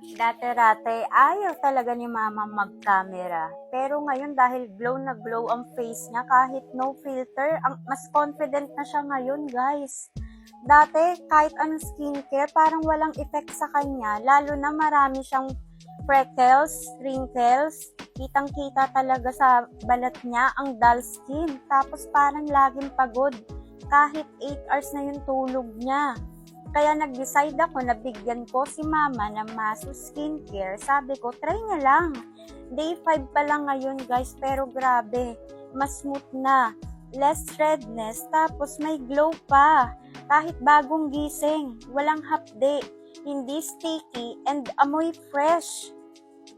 Dati-rate, ayaw talaga ni mama mag-camera. Pero ngayon dahil glow na glow ang face niya kahit no filter, ang, mas confident na siya ngayon guys. Dati, kahit anong skincare, parang walang effect sa kanya. Lalo na marami siyang freckles, wrinkles. Kitang-kita talaga sa balat niya ang dull skin. Tapos parang laging pagod. Kahit 8 hours na yung tulog niya. Kaya nag-decide ako na bigyan ko si mama ng Maso Skincare. Sabi ko, try niya lang. Day 5 pa lang ngayon guys, pero grabe. Mas smooth na. Less redness, tapos may glow pa. Kahit bagong gising, walang hapde, hindi sticky, and amoy fresh.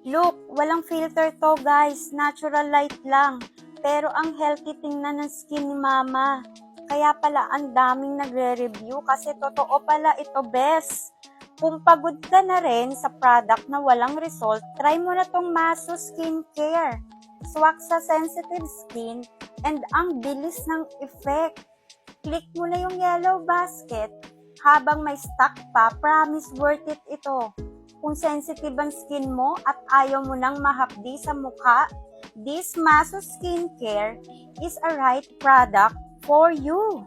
Look, walang filter to guys, natural light lang. Pero ang healthy tingnan ng skin ni mama. Kaya pala ang daming nagre-review kasi totoo pala ito best. Kung pagod ka na rin sa product na walang result, try mo na tong Maso Skincare. Swak sa sensitive skin and ang bilis ng effect. Click mo na yung yellow basket habang may stock pa, promise worth it ito. Kung sensitive ang skin mo at ayaw mo nang mahapdi sa mukha, this Maso Skincare is a right product for you.